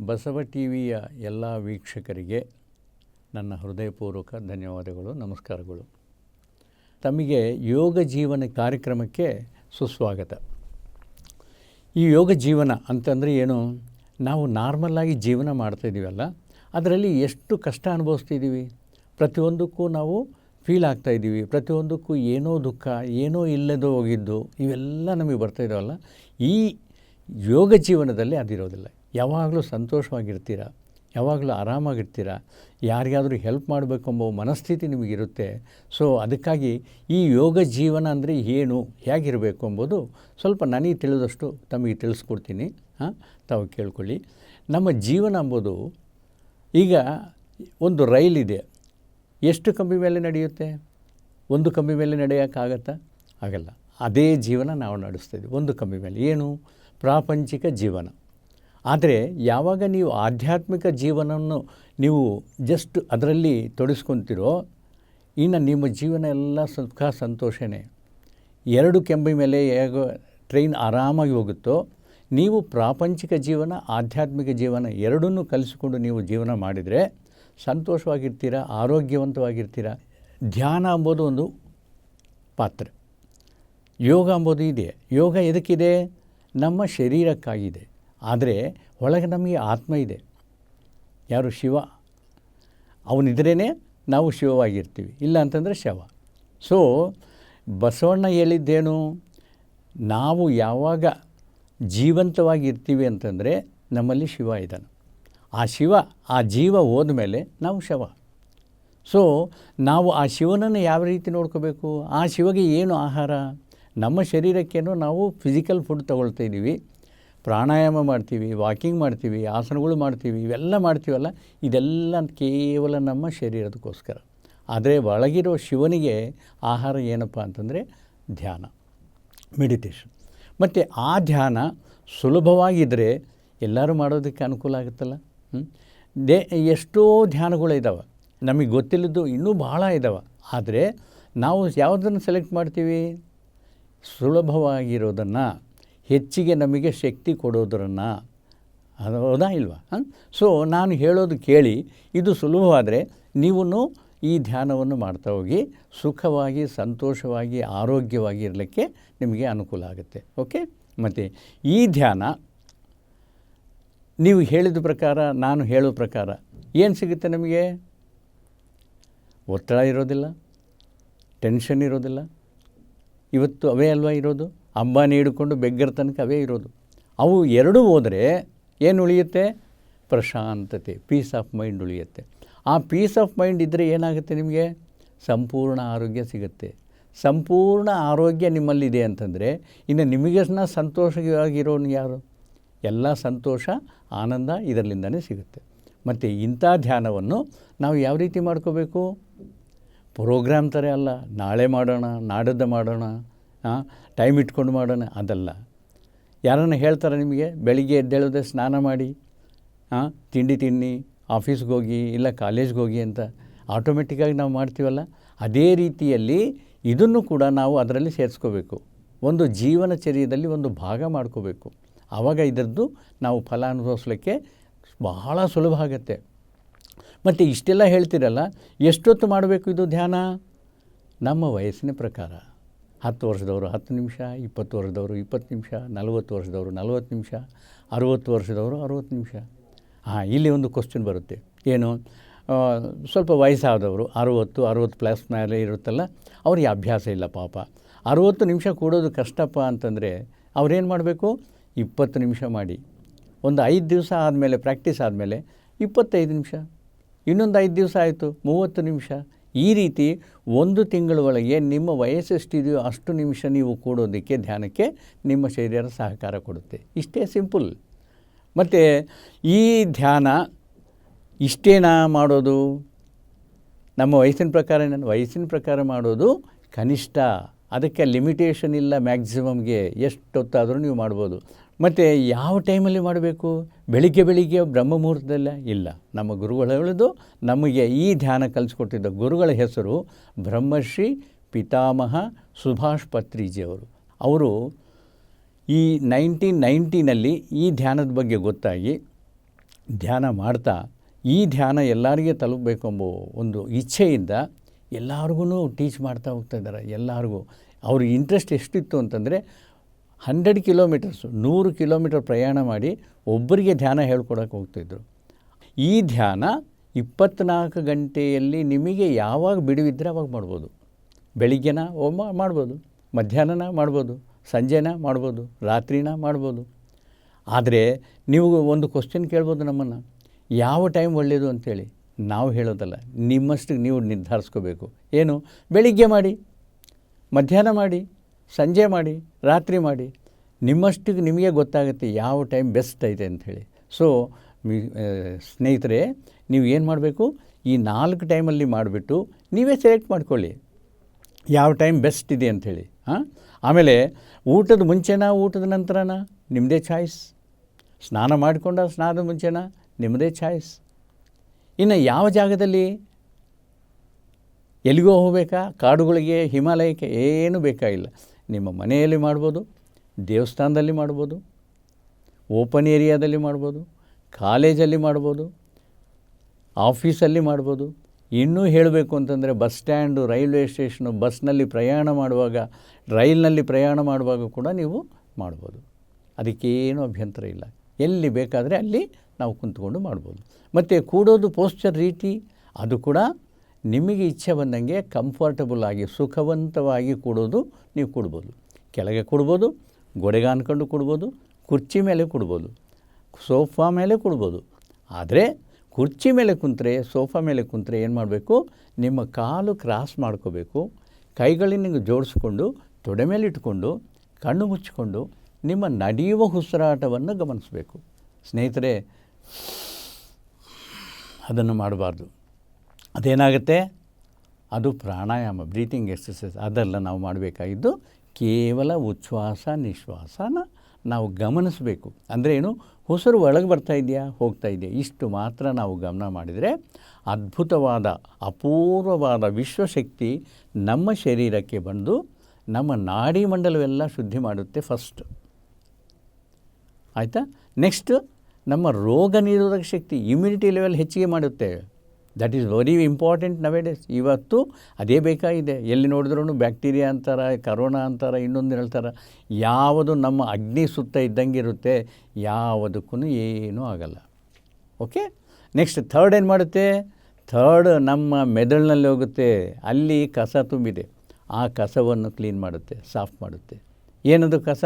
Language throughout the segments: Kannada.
ಬಸವ ಟಿ ವಿಯ ಎಲ್ಲ ವೀಕ್ಷಕರಿಗೆ ನನ್ನ ಹೃದಯಪೂರ್ವಕ ಧನ್ಯವಾದಗಳು, ನಮಸ್ಕಾರಗಳು. ತಮಗೆ ಯೋಗ ಜೀವನ ಕಾರ್ಯಕ್ರಮಕ್ಕೆ ಸುಸ್ವಾಗತ. ಈ ಯೋಗ ಜೀವನ ಅಂತಂದರೆ ಏನು? ನಾವು ನಾರ್ಮಲ್ಲಾಗಿ ಜೀವನ ಮಾಡ್ತಾಯಿದ್ದೀವಲ್ಲ ಅದರಲ್ಲಿ ಎಷ್ಟು ಕಷ್ಟ ಅನುಭವಿಸ್ತಿದ್ದೀವಿ ಪ್ರತಿಯೊಂದಕ್ಕೂ ನಾವು ಫೀಲ್ ಆಗ್ತಾಯಿದ್ದೀವಿ ಪ್ರತಿಯೊಂದಕ್ಕೂ ಏನೋ ದುಃಖ, ಏನೋ ಇಲ್ಲದೋ ಹೋಗಿದ್ದು, ಇವೆಲ್ಲ ನಮಗೆ ಬರ್ತಾಯಿದ್ದಾವಲ್ಲ ಈ ಯೋಗ ಜೀವನದಲ್ಲಿ ಅದಿರೋದಿಲ್ಲ. ಯಾವಾಗಲೂ ಸಂತೋಷವಾಗಿರ್ತೀರ, ಯಾವಾಗಲೂ ಆರಾಮಾಗಿರ್ತೀರ, ಯಾರಿಗಾದರೂ ಹೆಲ್ಪ್ ಮಾಡಬೇಕು ಮನಸ್ಥಿತಿ ನಿಮಗಿರುತ್ತೆ. ಸೊ ಅದಕ್ಕಾಗಿ ಈ ಯೋಗ ಜೀವನ ಅಂದರೆ ಏನು, ಹೇಗಿರಬೇಕು ಎಂಬುದು ಸ್ವಲ್ಪ ನನಗೆ ತಿಳಿದಷ್ಟು ತಮಗೆ ತಿಳಿಸ್ಕೊಡ್ತೀನಿ. ಹಾಂ, ತಾವು ಕೇಳ್ಕೊಳ್ಳಿ. ನಮ್ಮ ಜೀವನ ಎಂಬುದು ಈಗ ಒಂದು ರೈಲಿದೆ ಎಷ್ಟು ಕಂಬಿ ಮೇಲೆ ನಡೆಯುತ್ತೆ? ಒಂದು ಕಂಬಿ ಮೇಲೆ ನಡೆಯೋಕ್ಕಾಗತ್ತಾ ಆಗಲ್ಲ. ಅದೇ ಜೀವನ ನಾವು ನಡೆಸ್ತಿದ್ವಿ ಒಂದು ಕಂಬಿ ಮೇಲೆ. ಏನು? ಪ್ರಾಪಂಚಿಕ ಜೀವನ. ಆದರೆ ಯಾವಾಗ ನೀವು ಆಧ್ಯಾತ್ಮಿಕ ಜೀವನವನ್ನು ನೀವು ಜಸ್ಟ್ ಅದರಲ್ಲಿ ತೊಡಸ್ಕೊತಿರೋ, ಇನ್ನು ನಿಮ್ಮ ಜೀವನ ಎಲ್ಲ ಸುಖ ಸಂತೋಷನೇ. ಎರಡು ಕೆಂಬಿ ಮೇಲೆ ಹೇಗೋ ಟ್ರೈನ್ ಆರಾಮಾಗಿ ಹೋಗುತ್ತೋ, ನೀವು ಪ್ರಾಪಂಚಿಕ ಜೀವನ, ಆಧ್ಯಾತ್ಮಿಕ ಜೀವನ ಎರಡನ್ನೂ ಕಲಿಸಿಕೊಂಡು ನೀವು ಜೀವನ ಮಾಡಿದರೆ ಸಂತೋಷವಾಗಿರ್ತೀರ, ಆರೋಗ್ಯವಂತವಾಗಿರ್ತೀರ? ಧ್ಯಾನ ಅಂಬೋದು ಒಂದು ಪಾತ್ರ. ಯೋಗ ಅಂಬೋದು ಇದೆ. ಯೋಗ ಎದಕ್ಕಿದೆ? ನಮ್ಮ ಶರೀರಕ್ಕಾಗಿದೆ. ಆದರೆ ಒಳಗೆ ನಮಗೆ ಆತ್ಮ ಇದೆ. ಯಾರು ಶಿವ? ಅವನಿದ್ರೇ ನಾವು ಶಿವವಾಗಿರ್ತೀವಿ, ಇಲ್ಲ ಅಂತಂದರೆ ಶವ. ಸೊ ಬಸವಣ್ಣ ಹೇಳಿದ್ದೇನು? ನಾವು ಯಾವಾಗ ಜೀವಂತವಾಗಿರ್ತೀವಿ ಅಂತಂದರೆ ನಮ್ಮಲ್ಲಿ ಶಿವ ಇದ್ದಾನೆ. ಆ ಶಿವ, ಆ ಜೀವ ಹೋದ ಮೇಲೆ ನಾವು ಶವ. ಸೊ ನಾವು ಆ ಶಿವನನ್ನು ಯಾವ ರೀತಿ ನೋಡ್ಕೋಬೇಕು? ಆ ಶಿವಗೆ ಏನು ಆಹಾರ? ನಮ್ಮ ಶರೀರಕ್ಕೇನು ನಾವು ಫಿಸಿಕಲ್ ಫುಡ್ ತೊಗೊಳ್ತಾ ಇದ್ದೀವಿ. ಪ್ರಾಣಾಯಾಮ ಮಾಡ್ತೀವಿ, ವಾಕಿಂಗ್ ಮಾಡ್ತೀವಿ, ಆಸನಗಳು ಮಾಡ್ತೀವಿ, ಇವೆಲ್ಲ ಮಾಡ್ತೀವಲ್ಲ, ಇದೆಲ್ಲ ಕೇವಲ ನಮ್ಮ ಶರೀರದಕ್ಕೋಸ್ಕರ. ಆದರೆ ಒಳಗಿರೋ ಶಿವನಿಗೆ ಆಹಾರ ಏನಪ್ಪ ಅಂತಂದರೆ ಧ್ಯಾನ ಮೆಡಿಟೇಷನ್ ಮತ್ತು ಆ ಧ್ಯಾನ ಸುಲಭವಾಗಿದ್ದರೆ ಎಲ್ಲರೂ ಮಾಡೋದಕ್ಕೆ ಅನುಕೂಲ ಆಗುತ್ತಲ್ಲ? ದೇ, ಎಷ್ಟೋ ಧ್ಯಾನಗಳು ಇದ್ದಾವೆ ನಮಗೆ ಗೊತ್ತಿಲ್ಲದ್ದು ಇನ್ನೂ ಭಾಳ ಇದ್ದಾವೆ ಆದರೆ ನಾವು ಯಾವುದನ್ನು ಸೆಲೆಕ್ಟ್ ಮಾಡ್ತೀವಿ? ಸುಲಭವಾಗಿರೋದನ್ನು ಹೆಚ್ಚಿಗೆ ನಮಗೆ ಶಕ್ತಿ ಕೊಡೋದ್ರನ್ನ ಅದು ಹೌದಾ ಇಲ್ವಾ? ಹಾಂ ಸೊ ನಾನು ಹೇಳೋದು ಕೇಳಿ, ಇದು ಸುಲಭವಾದರೆ ನೀವು ಈ ಧ್ಯಾನವನ್ನು ಮಾಡ್ತಾ ಹೋಗಿ, ಸುಖವಾಗಿ, ಸಂತೋಷವಾಗಿ, ಆರೋಗ್ಯವಾಗಿ ಇರಲಿಕ್ಕೆ ನಿಮಗೆ ಅನುಕೂಲ ಆಗುತ್ತೆ. ಓಕೆ ಮತ್ತು ಈ ಧ್ಯಾನ, ನೀವು ಹೇಳಿದ ಪ್ರಕಾರ, ನಾನು ಹೇಳೋ ಪ್ರಕಾರ, ಏನು ಸಿಗುತ್ತೆ ನಮಗೆ? ಒತ್ತಡ ಇರೋದಿಲ್ಲ ಟೆನ್ಷನ್ ಇರೋದಿಲ್ಲ. ಇವತ್ತು ಅವೇ ಅಲ್ವಾ ಇರೋದು? ಅಂಬಾನಿ ಹಿಡ್ಕೊಂಡು ಬೆಗ್ಗರ ತನಕ ಅವೇ ಇರೋದು. ಅವು ಎರಡೂ ಹೋದರೆ ಏನು ಉಳಿಯುತ್ತೆ? ಪ್ರಶಾಂತತೆ ಪೀಸ್ ಆಫ್ ಮೈಂಡ್ ಉಳಿಯುತ್ತೆ. ಆ ಪೀಸ್ ಆಫ್ ಮೈಂಡ್ ಇದ್ದರೆ ಏನಾಗುತ್ತೆ ನಿಮಗೆ? ಸಂಪೂರ್ಣ ಆರೋಗ್ಯ ಸಿಗುತ್ತೆ. ಸಂಪೂರ್ಣ ಆರೋಗ್ಯ ನಿಮ್ಮಲ್ಲಿದೆ ಅಂತಂದರೆ ಇನ್ನು ನಿಮಗೆನ ಸಂತೋಷವಾಗಿರೋನು ಯಾರು? ಎಲ್ಲ ಸಂತೋಷ, ಆನಂದ ಇದರಲ್ಲಿಂದನೇ ಸಿಗುತ್ತೆ. ಮತ್ತು ಇಂಥ ಧ್ಯಾನವನ್ನು ನಾವು ಯಾವ ರೀತಿ ಮಾಡ್ಕೋಬೇಕು? ಪ್ರೋಗ್ರಾಮ್ ಥರ ಅಲ್ಲ. ನಾಳೆ ಮಾಡೋಣ, ನಾಡದ್ದು ಮಾಡೋಣ ಟೈಮ್ ಇಟ್ಕೊಂಡು ಮಾಡೋಣ. ಅದಲ್ಲ. ಯಾರನ್ನ ಹೇಳ್ತಾರೆ ನಿಮಗೆ? ಬೆಳಿಗ್ಗೆ ಎದ್ದೇಳೋದೆ ಸ್ನಾನ ಮಾಡಿ ತಿಂಡಿ ತಿನ್ನಿ, ಆಫೀಸ್ಗೆ ಹೋಗಿ ಇಲ್ಲ ಕಾಲೇಜ್ಗೆ ಹೋಗಿ ಅಂತ ಆಟೋಮೆಟಿಕ್ಕಾಗಿ ನಾವು ಮಾಡ್ತೀವಲ್ಲ? ಅದೇ ರೀತಿಯಲ್ಲಿ ಇದನ್ನು ಕೂಡ ನಾವು ಅದರಲ್ಲಿ ಸೇರಿಸ್ಕೋಬೇಕು. ಒಂದು ಜೀವನ ಚರ್ಯದಲ್ಲಿ ಒಂದು ಭಾಗ ಮಾಡ್ಕೋಬೇಕು. ಆವಾಗ ಇದರದ್ದು ನಾವು ಫಲ ಅನುಭವಿಸ್ಲಿಕ್ಕೆ ಬಹಳ ಸುಲಭ ಆಗುತ್ತೆ. ಮತ್ತು ಇಷ್ಟೆಲ್ಲ ಹೇಳ್ತಿರಲ್ಲ, ಎಷ್ಟೊತ್ತು ಮಾಡಬೇಕು ಇದು ಧ್ಯಾನ? ನಮ್ಮ ವಯಸ್ಸಿನ ಪ್ರಕಾರ. ಹತ್ತು ವರ್ಷದವರು ಹತ್ತು ನಿಮಿಷ, ಇಪ್ಪತ್ತು ವರ್ಷದವರು ಇಪ್ಪತ್ತು ನಿಮಿಷ, ನಲವತ್ತು ವರ್ಷದವರು ನಲವತ್ತು ನಿಮಿಷ, ಅರುವತ್ತು ವರ್ಷದವರು ಅರುವತ್ತು ನಿಮಿಷ. ಹಾಂ, ಇಲ್ಲಿ ಒಂದು ಕ್ವಶನ್ ಬರುತ್ತೆ. ಏನು? ಸ್ವಲ್ಪ ವಯಸ್ಸಾದವರು, ಅರುವತ್ತು ಅರುವತ್ತು ಪ್ಲಸ್ ಮೇಲೆ ಇರುತ್ತಲ್ಲ, ಅವ್ರಿಗೆ ಅಭ್ಯಾಸ ಇಲ್ಲ ಪಾಪ. ಅರುವತ್ತು ನಿಮಿಷ ಕೂಡೋದು ಕಷ್ಟಪ್ಪ ಅಂತಂದರೆ ಅವ್ರೇನು ಮಾಡಬೇಕು? ಇಪ್ಪತ್ತು ನಿಮಿಷ ಮಾಡಿ. ಒಂದು ಐದು ದಿವಸ ಆದಮೇಲೆ ಪ್ರಾಕ್ಟೀಸ್ ಆದಮೇಲೆ ಇಪ್ಪತ್ತೈದು ನಿಮಿಷ. ಇನ್ನೊಂದು ಐದು ದಿವಸ ಆಯಿತು, ಮೂವತ್ತು ನಿಮಿಷ. ಈ ರೀತಿ ಒಂದು ತಿಂಗಳ ಒಳಗೆ ನಿಮ್ಮ ವಯಸ್ಸು ಎಷ್ಟಿದೆಯೋ ಅಷ್ಟು ನಿಮಿಷ ನೀವು ಕೂಡೋದಕ್ಕೆ, ಧ್ಯಾನಕ್ಕೆ ನಿಮ್ಮ ಶರೀರ ಸಹಕಾರ ಕೊಡುತ್ತೆ. ಇಷ್ಟೇ ಸಿಂಪಲ್. ಮತ್ತು ಈ ಧ್ಯಾನ ಇಷ್ಟೇನಾ ಮಾಡೋದು? ನಮ್ಮ ವಯಸ್ಸಿನ ಪ್ರಕಾರ ನನ್ನ ವಯಸ್ಸಿನ ಪ್ರಕಾರ ಮಾಡೋದು ಕನಿಷ್ಠ, ಅದಕ್ಕೆ ಲಿಮಿಟೇಷನ್ ಇಲ್ಲ ಮ್ಯಾಕ್ಸಿಮಮ್ಗೆ ಎಷ್ಟೊತ್ತಾದರೂ ನೀವು ಮಾಡ್ಬೋದು. ಮತ್ತು ಯಾವ ಟೈಮಲ್ಲಿ ಮಾಡಬೇಕು? ಬೆಳಿಗ್ಗೆ ಬೆಳಿಗ್ಗೆ ಬ್ರಹ್ಮ ಮುಹೂರ್ತದಲ್ಲ ಇಲ್ಲ. ನಮ್ಮ ಗುರುಗಳು ಹೇಳೋದು, ನಮಗೆ ಈ ಧ್ಯಾನ ಕಲಿಸ್ಕೊಟ್ಟಿದ್ದ ಗುರುಗಳ ಹೆಸರು ಬ್ರಹ್ಮಶ್ರೀ ಪಿತಾಮಹ ಸುಭಾಷ್ ಪತ್ರಿಜಿಯವರು. ಅವರು ಈ ನೈನ್ಟೀನ್ ನೈಂಟಿನಲ್ಲಿ ಈ ಧ್ಯಾನದ ಬಗ್ಗೆ ಗೊತ್ತಾಗಿ ಧ್ಯಾನ ಮಾಡ್ತಾ, ಈ ಧ್ಯಾನ ಎಲ್ಲರಿಗೆ ತಲುಪಬೇಕೆಂಬ ಒಂದು ಇಚ್ಛೆಯಿಂದ ಎಲ್ಲರಿಗೂ ಟೀಚ್ ಮಾಡ್ತಾ ಹೋಗ್ತಾ ಇದ್ದಾರೆ, ಎಲ್ಲರಿಗೂ. ಅವ್ರಿಗೆ ಇಂಟ್ರೆಸ್ಟ್ ಎಷ್ಟಿತ್ತು ಅಂತಂದರೆ ಹಂಡ್ರೆಡ್ ಕಿಲೋಮೀಟರ್ಸು, ನೂರು ಕಿಲೋಮೀಟರ್ ಪ್ರಯಾಣ ಮಾಡಿ ಒಬ್ಬರಿಗೆ ಧ್ಯಾನ ಹೇಳ್ಕೊಡಕ್ಕೆ ಹೋಗ್ತಿದ್ರು. ಈ ಧ್ಯಾನ ಇಪ್ಪತ್ತ್ನಾಲ್ಕು ಗಂಟೆಯಲ್ಲಿ ನಿಮಗೆ ಯಾವಾಗ ಬಿಡುವಿದ್ರೆ ಅವಾಗ ಮಾಡ್ಬೋದು. ಬೆಳಿಗ್ಗೆನ ಓ ಮಾ- ಮಾಡ್ಬೋದು. ಮಧ್ಯಾಹ್ನನ ಮಾಡ್ಬೋದು. ಸಂಜೆನ ಮಾಡ್ಬೋದು. ರಾತ್ರಿನ ಮಾಡ್ಬೋದು. ಆದರೆ ನೀವು ಒಂದು ಕ್ವಶನ್ ಕೇಳ್ಬೋದು ನಮ್ಮನ್ನು. ಯಾವ ಟೈಮ್ ಒಳ್ಳೆಯದು ಅಂತೇಳಿ? ನಾವು ಹೇಳೋದಲ್ಲ ನಿಮ್ಮಷ್ಟಿಗೆ ನೀವು ನಿರ್ಧರಿಸ್ಕೋಬೇಕು. ಏನು? ಬೆಳಿಗ್ಗೆ ಮಾಡಿ. ಮಧ್ಯಾಹ್ನ ಮಾಡಿ. ಸಂಜೆ ಮಾಡಿ, ರಾತ್ರಿ ಮಾಡಿ, ನಿಮ್ಮಷ್ಟಿಗೆ ನಿಮಗೆ ಗೊತ್ತಾಗುತ್ತೆ ಯಾವ ಟೈಮ್ ಬೆಸ್ಟ್ ಐತೆ ಅಂಥೇಳಿ ಸೊ ಸ್ನೇಹಿತರೆ, ನೀವು ಏನು ಮಾಡಬೇಕು? ಈ ನಾಲ್ಕು ಟೈಮಲ್ಲಿ ಮಾಡಿಬಿಟ್ಟು ನೀವೇ ಸೆಲೆಕ್ಟ್ ಮಾಡ್ಕೊಳ್ಳಿ. ಯಾವ ಟೈಮ್ ಬೆಸ್ಟ್ ಇದೆ ಅಂಥೇಳಿ ಹಾಂ? ಆಮೇಲೆ ಊಟದ ಮುಂಚೆನಾ, ಊಟದ ನಂತರನಾ? ನಿಮ್ಮದೇ ಚಾಯ್ಸ್. ಸ್ನಾನ ಮಾಡಿಕೊಂಡ ಸ್ನಾನದ ಮುಂಚೆನಾ? ನಿಮ್ಮದೇ ಚಾಯ್ಸ್. ಇನ್ನು ಯಾವ ಜಾಗದಲ್ಲಿ? ಎಲ್ಲಿಗೋ ಹೋಗಬೇಕಾ? ಕಾಡುಗಳಿಗೆ, ಹಿಮಾಲಯಕ್ಕೆ ಏನೂ ಬೇಕಾಗಿಲ್ಲ ನಿಮ್ಮ ಮನೆಯಲ್ಲಿ ಮಾಡ್ಬೋದು, ದೇವಸ್ಥಾನದಲ್ಲಿ ಮಾಡ್ಬೋದು, ಓಪನ್ ಏರಿಯಾದಲ್ಲಿ ಮಾಡ್ಬೋದು, ಕಾಲೇಜಲ್ಲಿ ಮಾಡ್ಬೋದು, ಆಫೀಸಲ್ಲಿ ಮಾಡ್ಬೋದು. ಇನ್ನೂ ಹೇಳಬೇಕು ಅಂತಂದರೆ ಬಸ್ ಸ್ಟ್ಯಾಂಡು, ರೈಲ್ವೆ ಸ್ಟೇಷನು, ಬಸ್ನಲ್ಲಿ ಪ್ರಯಾಣ ಮಾಡುವಾಗ, ರೈಲ್ನಲ್ಲಿ ಪ್ರಯಾಣ ಮಾಡುವಾಗ ಕೂಡ ನೀವು ಮಾಡ್ಬೋದು. ಅದಕ್ಕೇನು ಅಭ್ಯಂತರ ಇಲ್ಲ. ಎಲ್ಲಿ ಬೇಕಾದರೆ ಅಲ್ಲಿ ನಾವು ಕುಂತ್ಕೊಂಡು ಮಾಡ್ಬೋದು. ಮತ್ತು ಕೂಡೋದು ಪೋಸ್ಚರ್ ರೀತಿ, ಅದು ಕೂಡ ನಿಮಗೆ ಇಚ್ಛೆ ಬಂದಂಗೆ ಕಂಫರ್ಟಬಲ್ ಆಗಿ, ಸುಖವಂತವಾಗಿ ಕೊಡೋದು ನೀವು ಕೊಡ್ಬೋದು. ಕೆಳಗೆ ಕೊಡ್ಬೋದು ಗೋಡೆಗೆ ಅನ್ಕೊಂಡು ಕೊಡ್ಬೋದು, ಕುರ್ಚಿ ಮೇಲೆ ಕೊಡ್ಬೋದು ಸೋಫಾ ಮೇಲೆ ಕೊಡ್ಬೋದು. ಆದರೆ ಕುರ್ಚಿ ಮೇಲೆ ಕುಂತರೆ ಸೋಫಾ ಮೇಲೆ ಕುಂತರೆ ಏನು ಮಾಡಬೇಕು? ನಿಮ್ಮ ಕಾಲು ಕ್ರಾಸ್ ಮಾಡ್ಕೋಬೇಕು ಕೈಗಳಿನ ಜೋಡಿಸ್ಕೊಂಡು, ತೊಡೆ ಮೇಲೆ ಇಟ್ಕೊಂಡು, ಕಣ್ಣು ಮುಚ್ಚಿಕೊಂಡು ನಿಮ್ಮ ನಡೆಯುವ ಉಸಿರಾಟವನ್ನು ಗಮನಿಸಬೇಕು. ಸ್ನೇಹಿತರೆ, ಅದನ್ನು ಮಾಡಬಾರ್ದು. ಅದೇನಾಗುತ್ತೆ? ಅದು ಪ್ರಾಣಾಯಾಮ, ಬ್ರೀತಿಂಗ್ ಎಕ್ಸಸೈಸ್ ಅದೆಲ್ಲ ನಾವು ಮಾಡಬೇಕಾಗಿದ್ದು ಕೇವಲ ಉಚ್ಛ್ವಾಸ, ನಿಶ್ವಾಸನ ನಾವು ಗಮನಿಸಬೇಕು. ಅಂದರೆ ಏನು? ಹೊಸರು ಒಳಗೆ ಬರ್ತಾ ಇದೆಯಾ ಹೋಗ್ತಾ ಇದೆಯಾ ಇಷ್ಟು ಮಾತ್ರ ನಾವು ಗಮನ ಮಾಡಿದರೆ ಅದ್ಭುತವಾದ, ಅಪೂರ್ವವಾದ ವಿಶ್ವಶಕ್ತಿ ನಮ್ಮ ಶರೀರಕ್ಕೆ ಬಂದು ನಮ್ಮ ನಾಡಿ ಮಂಡಲವೆಲ್ಲ ಶುದ್ಧಿ ಮಾಡುತ್ತೆ ಫಸ್ಟ್ ಆಯಿತಾ? ನೆಕ್ಸ್ಟ್ ನಮ್ಮ ರೋಗ ನಿರೋಧಕ ಶಕ್ತಿ ಇಮ್ಯುನಿಟಿ ಲೆವೆಲ್ ಹೆಚ್ಚಿಗೆ ಮಾಡುತ್ತೆ. That is very important nowadays ಇವತ್ತು ಅದೇ ಬೇಕಾಗಿದೆ. ಎಲ್ಲಿ ನೋಡಿದ್ರೂ ಬ್ಯಾಕ್ಟೀರಿಯಾ ಅಂತಾರೆ, ಕರೋನಾ ಅಂತಾರ, ಇನ್ನೊಂದು ಹೇಳ್ತಾರೆ, ಯಾವುದು ನಮ್ಮ ಅಗ್ನಿ ಸುತ್ತ ಇದ್ದಂಗೆ ಇರುತ್ತೆ ಯಾವುದಕ್ಕೂ ಏನೂ ಆಗಲ್ಲ. ಓಕೆ ನೆಕ್ಸ್ಟ್ ಥರ್ಡ್ ಏನು ಮಾಡುತ್ತೆ? ಥರ್ಡ್ ನಮ್ಮ ಮೆದುಳಿನಲ್ಲಿ ಹೋಗುತ್ತೆ. ಅಲ್ಲಿ ಕಸ ತುಂಬಿದೆ. ಆ ಕಸವನ್ನು ಕ್ಲೀನ್ ಮಾಡುತ್ತೆ, ಸಾಫ್ ಮಾಡುತ್ತೆ. ಏನದು ಕಸ?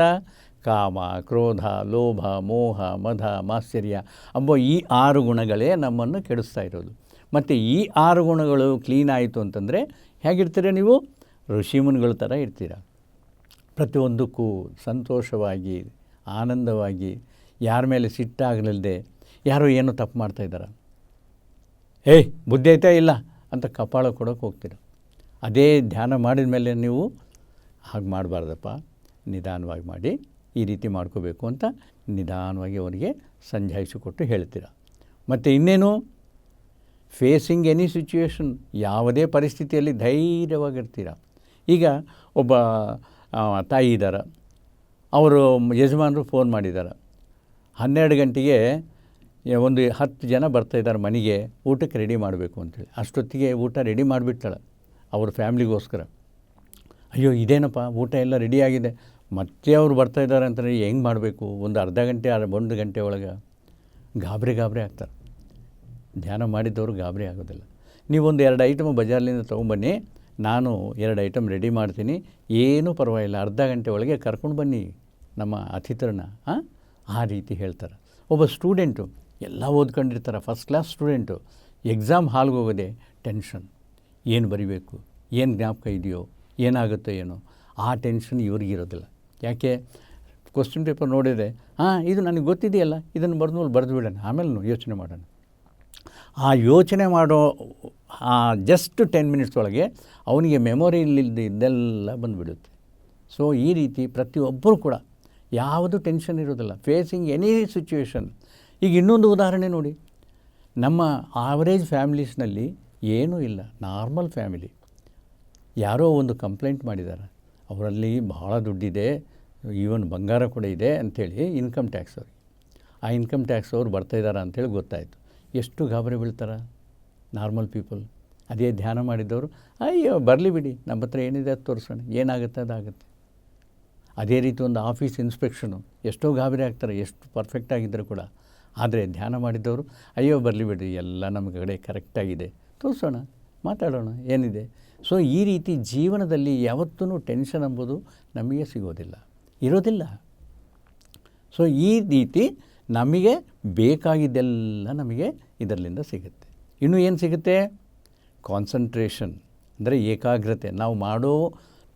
ಕಾಮ, ಕ್ರೋಧ, ಲೋಭ, ಮೋಹ ಮಧ ಮಾಶ್ಚರ್ಯ ಅಂಬೋ ಈ ಆರು ಗುಣಗಳೇ ನಮ್ಮನ್ನು ಕೆಡಿಸ್ತಾ ಇರೋದು. ಮತ್ತು ಈ ಆರು ಗುಣಗಳು ಕ್ಲೀನ್ ಆಯಿತು ಅಂತಂದರೆ ಹೇಗಿರ್ತೀರ ನೀವು? ಋಷಿಮುನಿಗಳ ಥರ ಇರ್ತೀರ. ಪ್ರತಿಯೊಂದಕ್ಕೂ ಸಂತೋಷವಾಗಿ, ಆನಂದವಾಗಿ, ಯಾರ ಮೇಲೆ ಸಿಟ್ಟಾಗಲಿಲ್ಲದೆ ಯಾರೋ ಏನೋ ತಪ್ಪು ಮಾಡ್ತಾಯಿದ್ದಾರೆ ಏಯ್, ಬುದ್ಧಿ ಐತಾ ಇಲ್ಲ ಅಂತ ಕಪಾಳ ಕೊಡೋಕೆ ಹೋಗ್ತೀರ. ಅದೇ ಧ್ಯಾನ ಮಾಡಿದ ಮೇಲೆ ನೀವು ಹಾಗೆ ಮಾಡಬಾರ್ದಪ್ಪ, ನಿಧಾನವಾಗಿ ಮಾಡಿ, ಈ ರೀತಿ ಮಾಡ್ಕೋಬೇಕು ಅಂತ ನಿಧಾನವಾಗಿ ಅವರಿಗೆ ಸಂಜಾಯಿಸಿಕೊಟ್ಟು ಹೇಳ್ತೀರ. ಮತ್ತು ಇನ್ನೇನು? ಫೇಸಿಂಗ್ ಎನಿ ಸಿಚುವೇಶನ್ ಯಾವುದೇ ಪರಿಸ್ಥಿತಿಯಲ್ಲಿ ಧೈರ್ಯವಾಗಿರ್ತೀರ? ಈಗ ಒಬ್ಬ ತಾಯಿ ಇದ್ದಾರೆ ಅವರು ಯಜಮಾನರು ಫೋನ್ ಮಾಡಿದ್ದಾರೆ ಹನ್ನೆರಡು ಗಂಟೆಗೆ ಒಂದು ಹತ್ತು ಜನ ಬರ್ತಾಯಿದ್ದಾರೆ ಮನೆಗೆ, ಊಟಕ್ಕೆ ರೆಡಿ ಮಾಡಬೇಕು ಅಂತೇಳಿ. ಅಷ್ಟೊತ್ತಿಗೆ ಊಟ ರೆಡಿ ಮಾಡಿಬಿಡ್ತಾಳೆ ಅವ್ರ ಫ್ಯಾಮ್ಲಿಗೋಸ್ಕರ. ಅಯ್ಯೋ, ಇದೇನಪ್ಪ, ಊಟ ಎಲ್ಲ ರೆಡಿಯಾಗಿದೆ ಮತ್ತೆ ಅವ್ರು ಬರ್ತಾಯಿದ್ದಾರೆ ಅಂತಂದರೆ ಹೆಂಗೆ ಮಾಡಬೇಕು? ಒಂದು ಅರ್ಧ ಗಂಟೆ ಒಂದು ಗಂಟೆ ಒಳಗೆ ಗಾಬರಿ ಗಾಬರಿ ಆಗ್ತಾರೆ. ಧ್ಯಾನ ಮಾಡಿದ್ದವರು ಗಾಬರಿ ಆಗೋದಿಲ್ಲ. ನೀವೊಂದು ಎರಡು ಐಟಮ್ ಬಜಾರ್ಲಿಂದ ತೊಗೊಂಬನ್ನಿ ನಾನು ಎರಡು ಐಟಮ್ ರೆಡಿ ಮಾಡ್ತೀನಿ, ಏನೂ ಪರವಾಗಿಲ್ಲ, ಅರ್ಧ ಗಂಟೆ ಒಳಗೆ ಕರ್ಕೊಂಡು ಬನ್ನಿ ನಮ್ಮ ಅತಿಥರನ್ನ ಹಾಂ ಆ ರೀತಿ ಹೇಳ್ತಾರೆ. ಒಬ್ಬ ಸ್ಟೂಡೆಂಟು, ಎಲ್ಲ ಓದ್ಕೊಂಡಿರ್ತಾರೆ, ಫಸ್ಟ್ ಕ್ಲಾಸ್ ಸ್ಟೂಡೆಂಟು, ಎಕ್ಸಾಮ್ ಹಾಲ್ಗೆ ಹೋಗೋದೆ ಟೆನ್ಷನ್. ಏನು ಬರಿಬೇಕು, ಏನು ಜ್ಞಾಪಕ ಇದೆಯೋ, ಏನಾಗುತ್ತೋ ಏನೋ, ಆ ಟೆನ್ಷನ್ ಇವ್ರಿಗಿರೋದಿಲ್ಲ ಯಾಕೆ? ಕ್ವಶನ್ ಪೇಪರ್ ನೋಡಿದರೆ ಹಾಂ ಇದು ನನಗೆ ಗೊತ್ತಿದೆಯಲ್ಲ, ಇದನ್ನು ಬರೆದ್ಮೇಲೆ ಬರೆದು ಬಿಡೋಣ, ಆಮೇಲೆ ಯೋಚನೆ ಮಾಡೋಣ. ಆ ಯೋಚನೆ ಮಾಡೋ, ಆ ಜಸ್ಟ್ ಟೆನ್ ಮಿನಿಟ್ಸ್ ಒಳಗೆ ಅವನಿಗೆ ಇದೆಲ್ಲ ಬಂದುಬಿಡುತ್ತೆ. ಸೊ ಈ ರೀತಿ ಪ್ರತಿಯೊಬ್ಬರು ಕೂಡ ಯಾವುದು ಟೆನ್ಷನ್ ಇರೋದಿಲ್ಲ. ಫೇಸಿಂಗ್ ಎನಿ ಸಿಚುವೇಶನ್ ಈಗ ಇನ್ನೊಂದು ಉದಾಹರಣೆ ನೋಡಿ. ನಮ್ಮ ಆವರೇಜ್ ಫ್ಯಾಮಿಲೀಸ್ನಲ್ಲಿ ಏನೂ ಇಲ್ಲ. ನಾರ್ಮಲ್ ಫ್ಯಾಮಿಲಿ ಯಾರೋ ಒಂದು ಕಂಪ್ಲೇಂಟ್ ಮಾಡಿದ್ದಾರೆ ಅವರಲ್ಲಿ ಬಹಳ ದುಡ್ಡಿದೆ. ಈವನ್ ಬಂಗಾರ ಕೂಡ ಇದೆ ಅಂಥೇಳಿ ಇನ್ಕಮ್ ಟ್ಯಾಕ್ಸ್ ಅವ್ರಿಗೆ. ಆ ಇನ್ಕಮ್ ಟ್ಯಾಕ್ಸ್ ಅವ್ರು ಬರ್ತಾಯಿದ್ದಾರೆ ಅಂಥೇಳಿ ಗೊತ್ತಾಯಿತು. ಎಷ್ಟು ಗಾಬರಿ ಬೀಳ್ತಾರೆ? Normal people. ಅದೇ ಧ್ಯಾನ ಮಾಡಿದ್ದವರು ಅಯ್ಯೋ, ಬರಲಿ ಬಿಡಿ, ನಮ್ಮ ಹತ್ರ ಏನಿದೆ ಅದು ತೋರಿಸೋಣ, ಏನಾಗುತ್ತೆ ಅದಾಗುತ್ತೆ. ಅದೇ ರೀತಿ ಒಂದು ಆಫೀಸ್ ಇನ್ಸ್ಪೆಕ್ಷನು, ಎಷ್ಟೋ ಗಾಬರಿ ಆಗ್ತಾರೆ, ಎಷ್ಟು ಪರ್ಫೆಕ್ಟ್ ಆಗಿದ್ದರೂ ಕೂಡ. ಆದರೆ ಧ್ಯಾನ ಮಾಡಿದ್ದವರು ಅಯ್ಯೋ, ಬರಲಿ ಬಿಡಿ, ಎಲ್ಲ ನಮ್ಮ ಕಡೆ ಕರೆಕ್ಟಾಗಿದೆ ತೋರಿಸೋಣ, ಮಾತಾಡೋಣ, ಏನಿದೆ? ಸೊ ಈ ರೀತಿ ಜೀವನದಲ್ಲಿ ಯಾವತ್ತೂ ಟೆನ್ಷನ್ ಎಂಬುದು ನಮಗೆ ಸಿಗೋದಿಲ್ಲ, ಇರೋದಿಲ್ಲ. ಸೊ ಈ ರೀತಿ ನಮಗೆ ಬೇಕಾಗಿದ್ದೆಲ್ಲ ನಮಗೆ ಇದರಲ್ಲಿಂದ ಸಿಗುತ್ತೆ. ಇನ್ನು ಏನು ಸಿಗುತ್ತೆ? ಕಾನ್ಸಂಟ್ರೇಷನ್ ಅಂದರೆ ಏಕಾಗ್ರತೆ. ನಾವು ಮಾಡೋ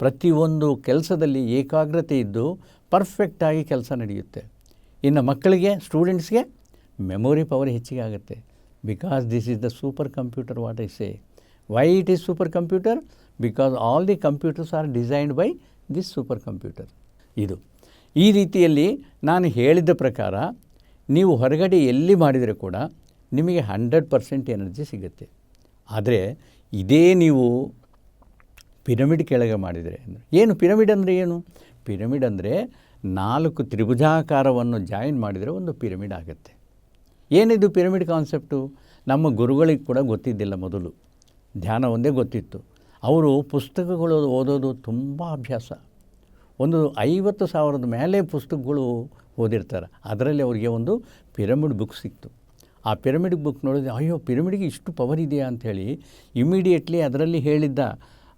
ಪ್ರತಿಯೊಂದು ಕೆಲಸದಲ್ಲಿ ಏಕಾಗ್ರತೆ ಇದ್ದು ಪರ್ಫೆಕ್ಟಾಗಿ ಕೆಲಸ ನಡೆಯುತ್ತೆ. ಇನ್ನು ಮಕ್ಕಳಿಗೆ ಸ್ಟೂಡೆಂಟ್ಸ್ಗೆ ಮೆಮೊರಿ ಪವರ್ ಹೆಚ್ಚಿಗೆ ಆಗುತ್ತೆ. Because this is the super computer what I say why it is super computer because all the computers are designed by this super computer ಇದು. ಈ ರೀತಿಯಲ್ಲಿ ನಾನು ಹೇಳಿದ ಪ್ರಕಾರ ನೀವು ಹೊರಗಡೆ ಎಲ್ಲಿ ಮಾಡಿದರೆ ಕೂಡ ನಿಮಗೆ ಹಂಡ್ರೆಡ್ ಪರ್ಸೆಂಟ್ ಎನರ್ಜಿ ಸಿಗುತ್ತೆ. ಆದರೆ ಇದೇ ನೀವು ಪಿರಮಿಡ್ ಕೆಳಗೆ ಮಾಡಿದರೆ ಏನು ಪಿರಮಿಡ್ ಅಂದರೆ ಏನು? ಪಿರಮಿಡ್ ಅಂದರೆ ನಾಲ್ಕು ತ್ರಿಭುಜಾಕಾರವನ್ನು ಜಾಯಿನ್ ಮಾಡಿದರೆ ಒಂದು ಪಿರಮಿಡ್ ಆಗುತ್ತೆ. ಏನಿದು ಪಿರಮಿಡ್ ಕಾನ್ಸೆಪ್ಟು? ನಮ್ಮ ಗುರುಗಳಿಗೆ ಕೂಡ ಗೊತ್ತಿದ್ದಿಲ್ಲ ಮೊದಲು. ಧ್ಯಾನ ಒಂದೇ ಗೊತ್ತಿತ್ತು. ಅವರು ಪುಸ್ತಕಗಳು ಓದೋದು ತುಂಬ ಅಭ್ಯಾಸ. ಒಂದು ಐವತ್ತು ಸಾವಿರದ ಮೇಲೆ ಪುಸ್ತಕಗಳು ಓದಿರ್ತಾರೆ. ಅದರಲ್ಲಿ ಅವರಿಗೆ ಒಂದು ಪಿರಮಿಡ್ ಬುಕ್ ಸಿಕ್ತು. ಆ ಪಿರಮಿಡ್ ಬುಕ್ ನೋಡಿದ್ರೆ, ಅಯ್ಯೋ, ಪಿರಮಿಡ್ಗೆ ಇಷ್ಟು ಪವರ್ ಇದೆಯಾ? ಅಂಥೇಳಿ ಇಮಿಡಿಯೇಟ್ಲಿ ಅದರಲ್ಲಿ ಹೇಳಿದ್ದ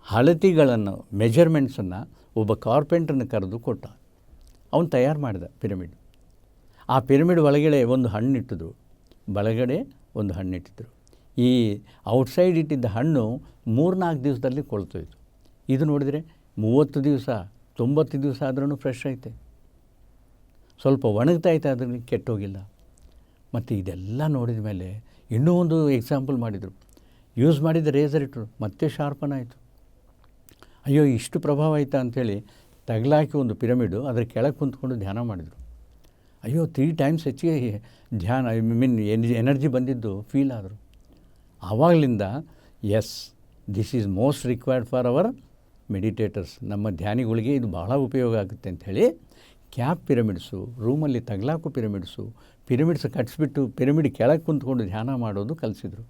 ಹಳತಿಗಳನ್ನು ಮೆಜರ್ಮೆಂಟ್ಸನ್ನು ಒಬ್ಬ ಕಾರ್ಪೆಂಟ್ರನ್ನ ಕರೆದು ಕೊಟ್ಟ. ಅವನು ತಯಾರು ಮಾಡಿದ ಪಿರಮಿಡ್. ಆ ಪಿರಮಿಡ್ ಒಳಗಡೆ ಒಂದು ಹಣ್ಣಿಟ್ಟಿದ್ರು. ಒಳಗಡೆ ಒಂದು ಹಣ್ಣಿಟ್ಟಿದ್ರು. ಈ ಔಟ್ಸೈಡ್ ಇಟ್ಟಿದ್ದ ಹಣ್ಣು ಮೂರ್ನಾಲ್ಕು ದಿವಸದಲ್ಲಿ ಕೊಳ್ತೋಯ್ತು. ಇದು ನೋಡಿದರೆ ಮೂವತ್ತು ದಿವಸ, ತೊಂಬತ್ತು ದಿವಸ ಆದ್ರೂ ಫ್ರೆಶ್ ಐತೆ. ಸ್ವಲ್ಪ ಒಣಗ್ತಾ ಐತೆ ಅದನ್ನು ಕೆಟ್ಟೋಗಿಲ್ಲ. ಮತ್ತು ಇದೆಲ್ಲ ನೋಡಿದ ಮೇಲೆ ಇನ್ನೂ ಒಂದು ಎಕ್ಸಾಂಪಲ್ ಮಾಡಿದರು. ಯೂಸ್ ಮಾಡಿದ ರೇಸರ್ ಇಟ್ಟರು ಮತ್ತೆ ಶಾರ್ಪನ್ ಆಯಿತು. ಅಯ್ಯೋ, ಇಷ್ಟು ಪ್ರಭಾವ ಆಯಿತಾ ಅಂಥೇಳಿ ತಗಲಾಕಿ ಒಂದು ಪಿರಮಿಡು ಅದರ ಕೆಳಗೆ ಕುಂತ್ಕೊಂಡು ಧ್ಯಾನ ಮಾಡಿದರು. ಅಯ್ಯೋ ತ್ರೀ ಟೈಮ್ಸ್ ಹೆಚ್ಚಿಗೆ ಧ್ಯಾನ ಐ ಮೀನ್ ಎನರ್ಜಿ ಬಂದಿದ್ದು ಫೀಲ್ ಆದರು. ಆವಾಗಲಿಂದ yes this is most required for our meditators ನಮ್ಮ ಧ್ಯಾನಿಗಳಿಗೆ ಇದು ಬಹಳ ಉಪಯೋಗ ಆಗುತ್ತೆ ಅಂಥೇಳಿ ಕ್ಯಾಪ್ ಪಿರಮಿಡ್ಸು, ರೂಮಲ್ಲಿ ತಗಲಾಕು ಪಿರಮಿಡ್ಸು, ಪಿರಮಿಡ್ಸ್ ಕಟ್ಸಿಬಿಟ್ಟು ಪಿರಮಿಡ್ ಕೆಳಗೆ ಕುಂತ್ಕೊಂಡು ಧ್ಯಾನ ಮಾಡೋದು ಕಲಿಸಿದ್ರು.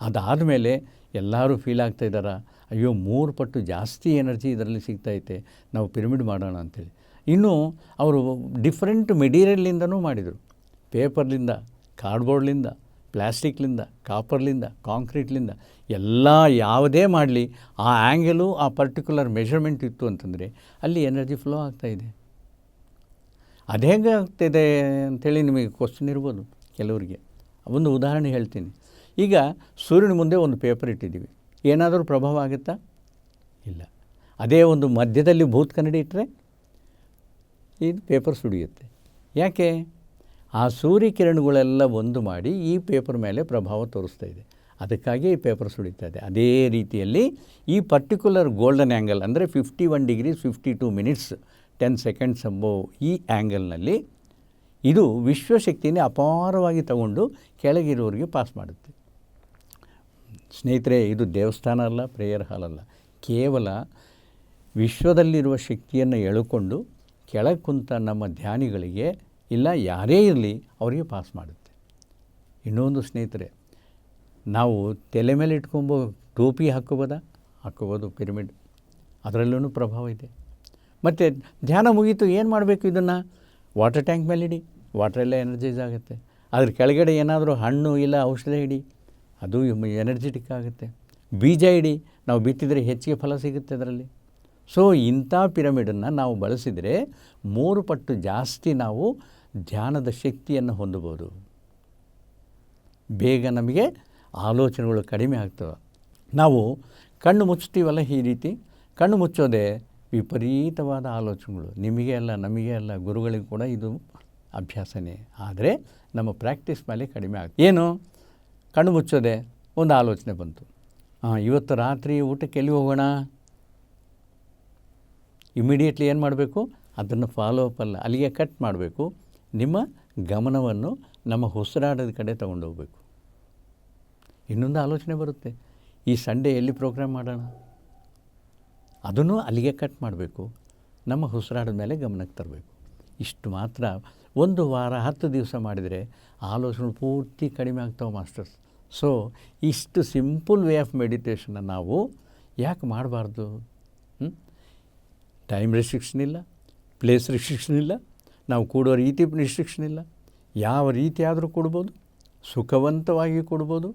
ಅದಾದಮೇಲೆ ಎಲ್ಲರೂ ಫೀಲ್ ಆಗ್ತಾಯಿದ್ದಾರೆ ಅಯ್ಯೋ ಮೂರು ಪಟ್ಟು ಜಾಸ್ತಿ ಎನರ್ಜಿ ಇದರಲ್ಲಿ ಸಿಗ್ತೈತೆ ನಾವು ಪಿರಮಿಡ್ ಮಾಡೋಣ ಅಂತೇಳಿ. ಇನ್ನು ಅವರು ಡಿಫ್ರೆಂಟ್ ಮೆಟೀರಿಯಲ್ಲಿಂದನೂ ಮಾಡಿದರು. ಪೇಪರ್ಲಿಂದ, ಕಾರ್ಡ್ಬೋರ್ಡ್ಲಿಂದ ಪ್ಲ್ಯಾಸ್ಟಿಕ್ಲಿಂದ ಕಾಪರ್ಲಿಂದ, ಕಾಂಕ್ರೀಟ್ಲಿಂದ, ಎಲ್ಲ ಯಾವುದೇ ಮಾಡಲಿ, ಆ ಆ್ಯಂಗಲು ಆ ಪರ್ಟಿಕ್ಯುಲರ್ ಮೆಷರ್ಮೆಂಟ್ ಇತ್ತು ಅಂತಂದರೆ ಅಲ್ಲಿ ಎನರ್ಜಿ ಫ್ಲೋ ಆಗ್ತಾಯಿದೆ ಅದು ಹೇಗೆ ಆಗ್ತಿದೆ ಅಂಥೇಳಿ ನಿಮಗೆ ಕ್ವಶನ್ ಇರ್ಬೋದು ಕೆಲವರಿಗೆ. ಒಂದು ಉದಾಹರಣೆ ಹೇಳ್ತೀನಿ. ಈಗ ಸೂರ್ಯನ ಮುಂದೆ ಒಂದು ಪೇಪರ್ ಇಟ್ಟಿದ್ದೀವಿ. ಏನಾದರೂ ಪ್ರಭಾವ ಆಗುತ್ತಾ? ಇಲ್ಲ. ಅದೇ ಒಂದು ಮಧ್ಯದಲ್ಲಿ ಭೂತ್ ಕನ್ನಡಿ ಇಟ್ಟರೆ ಇದು ಪೇಪರ್ ಸುಡಿಯುತ್ತೆ. ಯಾಕೆ? ಆ ಸೂರ್ಯ ಕಿರಣಗಳೆಲ್ಲ ಒಂದು ಮಾಡಿ ಈ ಪೇಪರ್ ಮೇಲೆ ಪ್ರಭಾವ ತೋರಿಸ್ತಾ ಇದೆ. ಅದಕ್ಕಾಗಿ ಈ ಪೇಪರ್ ಸುಡಿತಾ ಇದೆ. ಅದೇ ರೀತಿಯಲ್ಲಿ ಈ ಪರ್ಟಿಕ್ಯುಲರ್ ಗೋಲ್ಡನ್ ಆ್ಯಂಗಲ್ ಅಂದರೆ fifty one degrees fifty two minutes ten seconds ಎಂಬೋ ಈ ಆ್ಯಂಗಲ್ನಲ್ಲಿ ಇದು ವಿಶ್ವಶಕ್ತಿನೇ ಅಪಾರವಾಗಿ ತಗೊಂಡು ಕೆಳಗಿರೋರಿಗೆ ಪಾಸ್ ಮಾಡುತ್ತೆ. ಸ್ನೇಹಿತರೆ, ಇದು ದೇವಸ್ಥಾನ ಅಲ್ಲ, ಪ್ರೇಯರ್ ಹಾಲ್ ಅಲ್ಲ. ಕೇವಲ ವಿಶ್ವದಲ್ಲಿರುವ ಶಕ್ತಿಯನ್ನು ಎಳ್ಕೊಂಡು ಕೆಳಗೆ ಕುಂತ ನಮ್ಮ ಧ್ಯಾನಿಗಳಿಗೆ ಇಲ್ಲ, ಯಾರೇ ಇರಲಿ ಅವರಿಗೆ ಪಾಸ್ ಮಾಡುತ್ತೆ. ಇನ್ನೊಂದು ಸ್ನೇಹಿತರೆ, ನಾವು ತಲೆ ಮೇಲೆ ಇಟ್ಕೊಂಬೋ ಟೋಪಿ ಹಾಕ್ಕೋಬೋದಾ? ಹಾಕ್ಕೋಬೋದು, ಪಿರಮಿಡ್. ಅದರಲ್ಲೂ ಪ್ರಭಾವ ಇದೆ. ಮತ್ತು ಧ್ಯಾನ ಮುಗೀತು, ಏನು ಮಾಡಬೇಕು ಇದನ್ನು? ವಾಟರ್ ಟ್ಯಾಂಕ್ ಮೇಲೆ ಇಡಿ ವಾಟ್ರೆಲ್ಲ ಎನರ್ಜೈಸ್ ಆಗುತ್ತೆ. ಅದ್ರ ಕೆಳಗಡೆ ಏನಾದರೂ ಹಣ್ಣು ಇಲ್ಲ ಔಷಧ ಇಡಿ, ಅದು ಎನರ್ಜೆಟಿಕ್ ಆಗುತ್ತೆ. ಬೀಜ ಇಡಿ, ನಾವು ಬಿತ್ತಿದರೆ ಹೆಚ್ಚಿಗೆ ಫಲ ಸಿಗುತ್ತೆ ಅದರಲ್ಲಿ. ಸೊ ಇಂಥ ಪಿರಮಿಡನ್ನು ನಾವು ಬಳಸಿದರೆ ಮೂರು ಪಟ್ಟು ಜಾಸ್ತಿ ನಾವು ಧ್ಯಾನದ ಶಕ್ತಿಯನ್ನು ಹೊಂದಬೋದು ಬೇಗ ನಮಗೆ ಆಲೋಚನೆಗಳು ಕಡಿಮೆ ಆಗ್ತವೆ. ನಾವು ಕಣ್ಣು ಮುಚ್ತೀವಲ್ಲ ಈ ರೀತಿ? ಕಣ್ಣು ಮುಚ್ಚೋದೆ ವಿಪರೀತವಾದ ಆಲೋಚನೆಗಳು. ನಿಮಗೆ ಅಲ್ಲ, ನಮಗೆ ಅಲ್ಲ, ಗುರುಗಳಿಗೆ ಕೂಡ ಇದು ಅಭ್ಯಾಸನೇ. ಆದರೆ ನಮ್ಮ ಪ್ರಾಕ್ಟೀಸ್ ಮೇಲೆ ಕಡಿಮೆ ಆಗ್ತದೆ. ಏನು? ಕಣ್ಣು ಮುಚ್ಚೋದೆ ಒಂದು ಆಲೋಚನೆ ಬಂತು. ಹಾಂ ಇವತ್ತು ರಾತ್ರಿ ಊಟಕ್ಕೆ ಎಲ್ಲಿ ಹೋಗೋಣ? ಇಮಿಡಿಯೇಟ್ಲಿ ಏನು ಮಾಡಬೇಕು? ಅದನ್ನು ಫಾಲೋ ಅಪ್ ಅಲ್ಲ, ಅಲ್ಲಿಗೆ ಕಟ್ ಮಾಡಬೇಕು. ನಿಮ್ಮ ಗಮನವನ್ನು ನಮ್ಮ ಉಸಿರಾಡದ ಕಡೆ ತಗೊಂಡೋಗ್ಬೇಕು ಇನ್ನೊಂದು ಆಲೋಚನೆ ಬರುತ್ತೆ. ಈ ಸಂಡೇ ಎಲ್ಲಿ ಪ್ರೋಗ್ರಾಮ್ ಮಾಡೋಣ? ಅದನ್ನು ಅಲ್ಲಿಗೆ ಕಟ್ ಮಾಡಬೇಕು. ನಮ್ಮ ಉಸಿರಾಟದ ಮೇಲೆ ಗಮನಕ್ಕೆ ತರಬೇಕು. ಇಷ್ಟು ಮಾತ್ರ. ಒಂದು ವಾರ, ಹತ್ತು ದಿವಸ ಮಾಡಿದರೆ ಆಲೋಚನೆ ಪೂರ್ತಿ ಕಡಿಮೆ ಆಗ್ತಾವೆ ಮಾಸ್ಟರ್ಸ್. ಸೊ ಇಷ್ಟು ಸಿಂಪಲ್ ವೇ ಆಫ್ ಮೆಡಿಟೇಷನ್ನ ನಾವು ಯಾಕೆ ಮಾಡಬಾರ್ದು? ಟೈಮ್ ರೆಸ್ಟ್ರಿಕ್ಷನ್ ಇಲ್ಲ. ಪ್ಲೇಸ್ ರಿಸ್ಟ್ರಿಕ್ಷನ್ ಇಲ್ಲ. ನಾವು ಕೊಡೋ ರೀತಿ ರಿಸ್ಟ್ರಿಕ್ಷನ್ ಇಲ್ಲ. ಯಾವ ರೀತಿ ಆದರೂ ಕೊಡ್ಬೋದು. ಸುಖವಂತವಾಗಿ ಕೊಡ್ಬೋದು.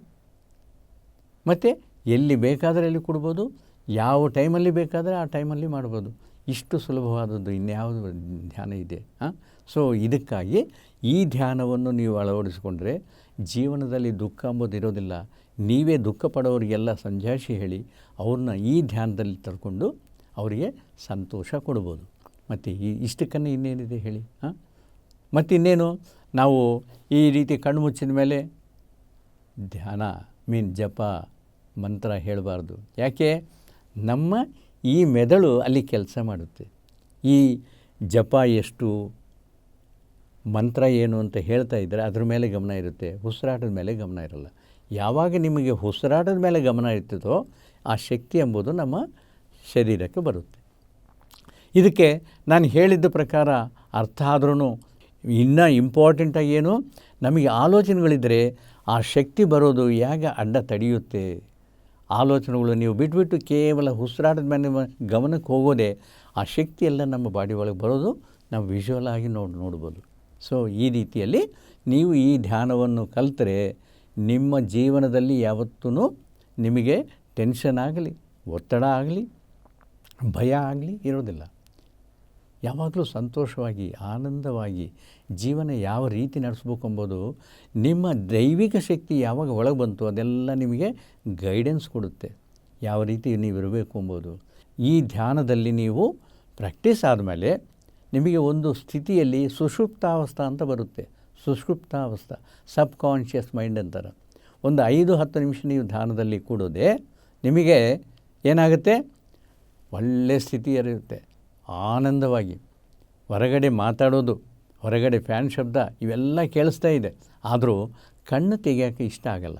ಮತ್ತು ಎಲ್ಲಿ ಬೇಕಾದರೆ ಅಲ್ಲಿ ಕೊಡ್ಬೋದು. ಯಾವ ಟೈಮಲ್ಲಿ ಬೇಕಾದರೆ ಆ ಟೈಮಲ್ಲಿ ಮಾಡ್ಬೋದು. ಇಷ್ಟು ಸುಲಭವಾದದ್ದು ಇನ್ಯಾವುದು ಧ್ಯಾನ ಇದೆ, ಹಾಂ? ಸೊ ಇದಕ್ಕಾಗಿ ಈ ಧ್ಯಾನವನ್ನು ನೀವು ಅಳವಡಿಸಿಕೊಂಡ್ರೆ ಜೀವನದಲ್ಲಿ ದುಃಖ ಅಂಬೋದು ಇರೋದಿಲ್ಲ. ನೀವೇ ದುಃಖ ಪಡೋರಿಗೆಲ್ಲ ಸಂಜಾಯಿಸಿ ಹೇಳಿ ಅವ್ರನ್ನ ಈ ಧ್ಯಾನದಲ್ಲಿ ತರ್ಕೊಂಡು ಅವರಿಗೆ ಸಂತೋಷ ಕೊಡ್ಬೋದು. ಮತ್ತು ಈ ಇಷ್ಟಕ್ಕನ್ನೇ ಇನ್ನೇನಿದೆ ಹೇಳಿ, ಹಾಂ? ಮತ್ತು ಇನ್ನೇನು ನಾವು ಈ ರೀತಿ ಕಣ್ಣು ಮುಚ್ಚಿದ ಮೇಲೆ ಧ್ಯಾನ, ಮೀನ್ ಜಪ, ಮಂತ್ರ ಹೇಳಬಾರ್ದು. ಯಾಕೆ? ನಮ್ಮ ಈ ಮೆದಳು ಅಲ್ಲಿ ಕೆಲಸ ಮಾಡುತ್ತೆ. ಈ ಜಪ ಎಷ್ಟು, ಮಂತ್ರ ಏನು ಅಂತ ಹೇಳ್ತಾ ಇದ್ದರೆ ಅದ್ರ ಮೇಲೆ ಗಮನ ಇರುತ್ತೆ, ಉಸಿರಾಟದ ಮೇಲೆ ಗಮನ ಇರಲ್ಲ. ಯಾವಾಗ ನಿಮಗೆ ಉಸಿರಾಟದ ಮೇಲೆ ಗಮನ ಇರ್ತದೋ ಆ ಶಕ್ತಿ ಎಂಬುದು ನಮ್ಮ ಶರೀರಕ್ಕೆ ಬರುತ್ತೆ. ಇದಕ್ಕೆ ನಾನು ಹೇಳಿದ್ದ ಪ್ರಕಾರ ಅರ್ಥ ಆದ್ರೂ ಇನ್ನೂ ಇಂಪಾರ್ಟೆಂಟಾಗಿ ಏನು, ನಮಗೆ ಆಲೋಚನೆಗಳಿದ್ದರೆ ಆ ಶಕ್ತಿ ಬರೋದು ಹೇಗೆ ಅಡ್ಡ ತಡೆಯುತ್ತೆ? ಆಲೋಚನೆಗಳು ನೀವು ಬಿಟ್ಬಿಟ್ಟು ಕೇವಲ ಉಸಿರಾಟದ ಮೇಲೆ ಗಮನಕ್ಕೆ ಹೋಗೋದೇ ಆ ಶಕ್ತಿ ಎಲ್ಲ ನಮ್ಮ ಬಾಡಿ ಒಳಗೆ ಬರೋದು ನಾವು ವಿಜುವಲ್ ಆಗಿ ನೋಡಿ, ನೋಡ್ಬೋದು. ಸೊ ಈ ರೀತಿಯಲ್ಲಿ ನೀವು ಈ ಧ್ಯಾನವನ್ನು ಕಲಿತರೆ ನಿಮ್ಮ ಜೀವನದಲ್ಲಿ ಯಾವತ್ತೂ ನಿಮಗೆ ಟೆನ್ಷನ್ ಆಗಲಿ, ಒತ್ತಡ ಆಗಲಿ, ಭಯ ಆಗಲಿ ಇರೋದಿಲ್ಲ. ಯಾವಾಗಲೂ ಸಂತೋಷವಾಗಿ, ಆನಂದವಾಗಿ ಜೀವನ ಯಾವ ರೀತಿ ನಡೆಸ್ಬೇಕು ಎಂಬುದು ನಿಮ್ಮ ದೈವಿಕ ಶಕ್ತಿ ಯಾವಾಗ ಒಳಗೆ ಬಂತು ಅದೆಲ್ಲ ನಿಮಗೆ ಗೈಡೆನ್ಸ್ ಕೊಡುತ್ತೆ. ಯಾವ ರೀತಿ ನೀವು ಇರಬೇಕು ಎಂಬುದು. ಈ ಧ್ಯಾನದಲ್ಲಿ ನೀವು ಪ್ರಾಕ್ಟೀಸ್ ಆದಮೇಲೆ ನಿಮಗೆ ಒಂದು ಸ್ಥಿತಿಯಲ್ಲಿ ಸುಷುಪ್ತಾವಸ್ಥಾ ಅಂತ ಬರುತ್ತೆ. ಸುಷುಪ್ತಾವಸ್ಥಾ ಸಬ್ ಕಾನ್ಷಿಯಸ್ ಮೈಂಡ್ ಅಂತಾರೆ. ಒಂದು ಐದು, ಹತ್ತು ನಿಮಿಷ ನೀವು ಧ್ಯಾನದಲ್ಲಿ ಕೂಡೋದೆ ನಿಮಗೆ ಏನಾಗುತ್ತೆ? ಒಳ್ಳೆಯ ಸ್ಥಿತಿ ಇರುತ್ತೆ. ಆನಂದವಾಗಿ. ಹೊರಗಡೆ ಮಾತಾಡೋದು, ಹೊರಗಡೆ ಫ್ಯಾನ್ ಶಬ್ದ ಇವೆಲ್ಲ ಕೇಳಿಸ್ತಾ ಇದೆ. ಆದರೂ ಕಣ್ಣು ತೆಗೆಯೋಕ್ಕೆ ಇಷ್ಟ ಆಗಲ್ಲ.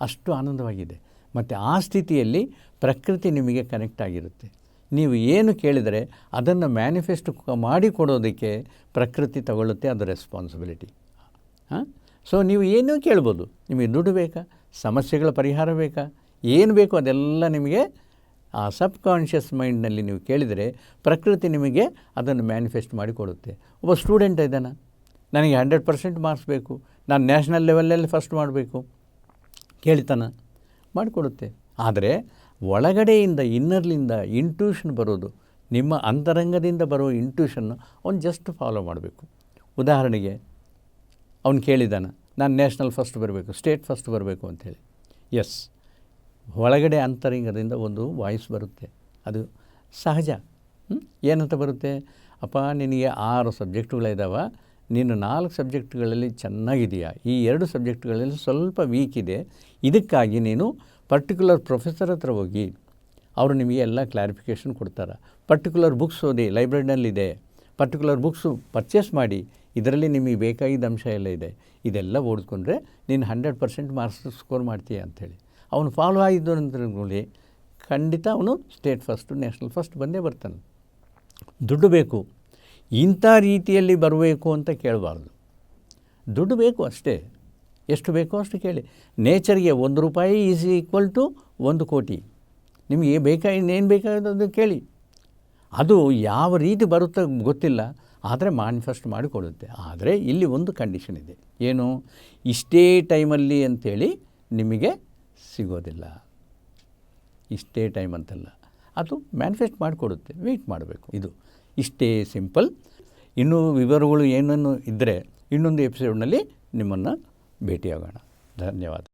ಅಷ್ಟು ಆನಂದವಾಗಿದೆ. ಮತ್ತು ಆ ಸ್ಥಿತಿಯಲ್ಲಿ ಪ್ರಕೃತಿ ನಿಮಗೆ ಕನೆಕ್ಟ್ ಆಗಿರುತ್ತೆ. ನೀವು ಏನು ಕೇಳಿದರೆ ಅದನ್ನು ಮ್ಯಾನಿಫೆಸ್ಟ್ ಮಾಡಿ ಕೊಡೋದಕ್ಕೆ ಪ್ರಕೃತಿ ತಗೊಳ್ಳುತ್ತೆ, ಅದು ರೆಸ್ಪಾನ್ಸಿಬಿಲಿಟಿ ಹಾಂ? ಸೊ ನೀವು ಏನೂ ಕೇಳ್ಬೋದು? ನಿಮಗೆ ದುಡ್ಡು ಬೇಕಾ? ಸಮಸ್ಯೆಗಳ ಪರಿಹಾರ ಬೇಕಾ? ಏನು ಬೇಕೋ ಅದೆಲ್ಲ ನಿಮಗೆ ಆ ಸಬ್ ಕಾನ್ಷಿಯಸ್ ಮೈಂಡ್ನಲ್ಲಿ ನೀವು ಕೇಳಿದರೆ ಪ್ರಕೃತಿ ನಿಮಗೆ ಅದನ್ನು ಮ್ಯಾನಿಫೆಸ್ಟ್ ಮಾಡಿಕೊಡುತ್ತೆ ಒಬ್ಬ ಸ್ಟೂಡೆಂಟ್ ಇದ್ದಾನೆ. ನನಗೆ ಹಂಡ್ರೆಡ್ ಪರ್ಸೆಂಟ್ ಮಾರ್ಕ್ಸ್ ಬೇಕು. ನಾನು ನ್ಯಾಷನಲ್ ಲೆವೆಲಲ್ಲಿ ಫಸ್ಟ್ ಮಾಡಬೇಕು. ಕೇಳ್ತಾನೆ. ಮಾಡಿಕೊಡುತ್ತೆ ಆದರೆ ಒಳಗಡೆಯಿಂದ, ಇನ್ನರ್ಲಿಂದ ಇಂಟ್ಯೂಷನ್ ಬರೋದು, ನಿಮ್ಮ ಅಂತರಂಗದಿಂದ ಬರೋ ಇಂಟ್ಯೂಷನ್ನು ಅವ್ನು ಜಸ್ಟ್ ಫಾಲೋ ಮಾಡಬೇಕು. ಉದಾಹರಣೆಗೆ, ಅವ್ನು ಕೇಳಿದ್ದಾನೆ, ನಾನು ನ್ಯಾಷನಲ್ ಫಸ್ಟ್ ಬರಬೇಕು, ಸ್ಟೇಟ್ ಫಸ್ಟ್ ಬರಬೇಕು ಅಂಥೇಳಿ. ಎಸ್ ಒಳಗಡೆ ಅಂತರಂಗದಿಂದ ಒಂದು ವಾಯ್ಸ್ ಬರುತ್ತೆ. ಅದು ಸಹಜ? ಏನಂತ ಬರುತ್ತೆ? ಅಪ್ಪ, ನಿನಗೆ ಆರು ಸಬ್ಜೆಕ್ಟ್ಗಳಿದ್ದಾವ ನೀನು ನಾಲ್ಕು ಸಬ್ಜೆಕ್ಟ್ಗಳಲ್ಲಿ ಚೆನ್ನಾಗಿದೆಯಾ ಈ ಎರಡು ಸಬ್ಜೆಕ್ಟ್ಗಳಲ್ಲಿ ಸ್ವಲ್ಪ ವೀಕ್ ಇದೆ. ಇದಕ್ಕಾಗಿ ನೀನು ಪರ್ಟಿಕ್ಯುಲರ್ ಪ್ರೊಫೆಸರ್ ಹತ್ರ ಹೋಗಿ, ಅವರು ನಿಮಗೆ ಎಲ್ಲ ಕ್ಲಾರಿಫಿಕೇಷನ್ ಕೊಡ್ತಾರೆ. ಪರ್ಟಿಕ್ಯುಲರ್ ಬುಕ್ಸ್ ಓದಿ ಲೈಬ್ರರಿನಲ್ಲಿದೆ ಪರ್ಟಿಕ್ಯುಲರ್ ಬುಕ್ಸು ಪರ್ಚೇಸ್ ಮಾಡಿ, ಇದರಲ್ಲಿ ನಿಮಗೆ ಬೇಕಾಗಿದ್ದ ಅಂಶ ಎಲ್ಲ ಇದೆ. ಇದೆಲ್ಲ ಓದ್ಕೊಂಡ್ರೆ ನೀನು ಹಂಡ್ರೆಡ್ ಪರ್ಸೆಂಟ್ ಮಾರ್ಕ್ಸ್ ಸ್ಕೋರ್ ಮಾಡ್ತೀಯ ಅಂಥೇಳಿ. ಅವನು ಫಾಲೋ ಆಗಿದ್ದು ಅಂತೇಳಿ ಖಂಡಿತ ಅವನು ಸ್ಟೇಟ್ ಫಸ್ಟು ನ್ಯಾಷನಲ್ ಫಸ್ಟ್ ಬಂದೇ ಬರ್ತಾನೆ. ದುಡ್ಡು ಬೇಕು. ಇಂಥ ರೀತಿಯಲ್ಲಿ ಬರಬೇಕು ಅಂತ ಕೇಳಬಾರ್ದು. ದುಡ್ಡು ಬೇಕು ಅಷ್ಟೇ. ಎಷ್ಟು ಬೇಕೋ ಅಷ್ಟು ಕೇಳಿ. ನೇಚರ್ಗೆ ಒಂದು ರೂಪಾಯಿ ಈಸ್ ಈಕ್ವಲ್ ಟು ಒಂದು ಕೋಟಿ. ನಿಮಗೆ ಬೇಕಾ, ಇನ್ನೇನು ಬೇಕಾಗಿದ್ದು ಕೇಳಿ. ಅದು ಯಾವ ರೀತಿ ಬರುತ್ತೆ ಗೊತ್ತಿಲ್ಲ. ಆದರೆ ಮ್ಯಾನಿಫೆಸ್ಟ್ ಮಾಡಿಕೊಡುತ್ತೆ ಆದರೆ ಇಲ್ಲಿ ಒಂದು ಕಂಡೀಷನ್ ಇದೆ. ಏನು? ಇಷ್ಟೇ ಟೈಮಲ್ಲಿ ಅಂಥೇಳಿ ನಿಮಗೆ ಸಿಗೋದಿಲ್ಲ. ಇಷ್ಟೇ ಟೈಮ್ ಅಂತಲ್ಲ. ಅದು ಮ್ಯಾನಿಫೆಸ್ಟ್ ಮಾಡಿಕೊಡುತ್ತೆ. ವೆಯ್ಟ್ ಮಾಡಬೇಕು. ಇದು ಇಷ್ಟೇ ಸಿಂಪಲ್ ಇನ್ನೂ ವಿವರಗಳು ಏನನ್ನು ಇದ್ದರೆ ಇನ್ನೊಂದು ಎಪಿಸೋಡ್ನಲ್ಲಿ ನಿಮ್ಮನ್ನು ಭೇಟಿಯಾಗೋಣ. ಧನ್ಯವಾದ.